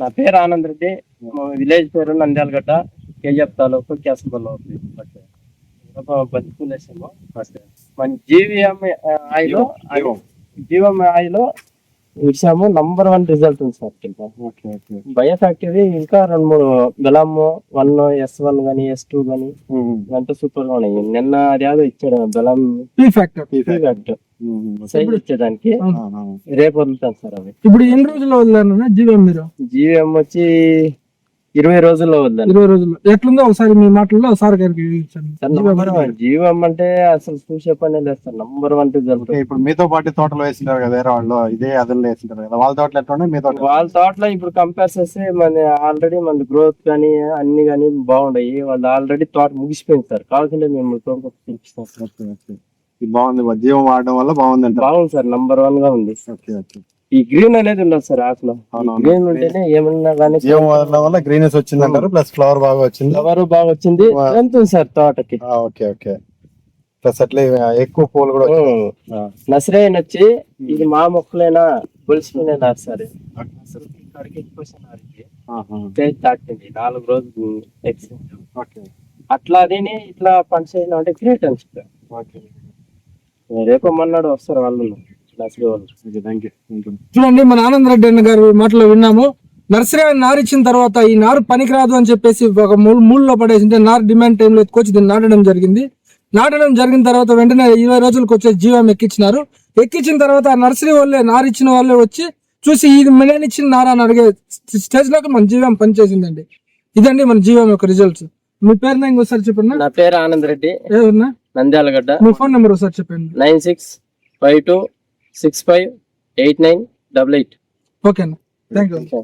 నా పేరు ఆనంద్ రెడ్డి విలేజ్ పేరు నంద్యాలగడ్డ. కేజీఎఫ్ తాలూకు అవుతుంది బతుకులేసాము. మన జీవిఎం ఆయిల్ జీవం. ఆయిల్ ఇచ్చాము నంబర్ వన్ రిజల్ట్ ఉంది సార్ ఇంకా ఓకే ఓకే బయో ఫ్యాక్టరీ ఇంకా రెండు మూడు బెలమ్ వన్ ఎస్ వన్ గానీ ఎస్ టూ గానీ ఇవంతా సూపర్గా ఉన్నాయి. నిన్న అదేదో ఇచ్చాడు బెలం ఫ్యాక్టర్ ఫ్యాక్టర్ సైజ్ ఇచ్చేదానికి రేపు వదులుతాను సార్ అవి. ఇప్పుడు ఎన్ని రోజుల్లో వదిలేను జీవం మీరు? జీవిఎం వచ్చి ఇరవై రోజుల్లో వద్దాను ఇరవై రోజుల్లో. ఎట్లుందో ఒకసారి మీ మాటల్లో సార్ గారికి జీవం అంటే అసలు చూసే పని లేదు sir. Number one result okay ఇప్పుడు మీతో పాటు తోటలు వేసింటారు కదా వేరే వాళ్ళు ఇదే అదల్లో వేసింటారు కదా వాళ్ళ తోటలు ఎట్లా ఉన్నాయి మీ తోట వాళ్ళ తోటలో ఇప్పుడు కంపేర్ చేస్తే మన ఆల్రెడీ మన గ్రోత్ కానీ అన్ని కానీ బాగున్నాయి వాళ్ళు ఆల్రెడీ తోట ముగిసిపోయింది సార్. కావాల్సింటే మేము తోట బాగుంది జీవం వాడడం వల్ల బాగుంది అంటారు బాగుంది సార్ నంబర్ వన్గా ఉంది. Okay okay. ఈ గ్రీన్ అనేది ఉండదు సార్ ఆకులో. గ్రీన్ ఉంటేనే ఏమన్నా కానీ జీవం వదలడం వల్ల గ్రీనెస్ వచ్చింది అంటారు ప్లస్ ఫ్లవర్ బాగా వచ్చింది. ఫ్లవర్ బాగా వచ్చింది. ఎంత ఉంది సార్ తోటకి. Okay okay. ప్లస్ అట్లే ఎక్కువ పూలు కూడా నసరైన వచ్చి ఇది మా మొక్కలైనా గొలుసుకునే నారు సార్ దాటింది. నాలుగు రోజులు ఎక్స్చేంజ్. అట్లా అదేని ఇట్లా చేయడం అంటే గ్రేట్ అనిపిస్తుంది రేపు మొన్నాడు వస్తారు వాళ్ళు. థ్యాంక్ యూ చూడండి మన ఆనంద్ రెడ్డి అన్న గారి మాటలో విన్నాము. నర్సరీ ఆయన నారు ఇచ్చిన తర్వాత ఈ నారు పనికిరాదు అని చెప్పేసి ఒక మూడు మూడులో పడేసింటే నారు డిమాండ్ టైంలో ఎత్తుకొచ్చి దీన్ని నాటడం జరిగింది. నాటడం జరిగిన తర్వాత వెంటనే ఇరవై రోజులకు వచ్చే జీవం ఎక్కించినారు. ఎక్కించిన తర్వాత నర్సరీ వాళ్ళే నారు ఇచ్చిన వాళ్ళే వచ్చి చూసి ఇది నేను ఇచ్చిన నారా అని అడిగే స్టేజ్లోకి మన జీవం పనిచేసిందండి. ఇదండి మన జీవం యొక్క రిజల్ట్స్ మీ పేరు నాకు ఒకసారి చెప్పండి. నా పేరు ఆనంద్ రెడ్డి. ఏమన్నా నంద్యాలగడ్డ. మీ ఫోన్ నెంబర్ ఒకసారి చెప్పండి. Nine six five two six five eight nine double eight. ఓకేనా? Thank you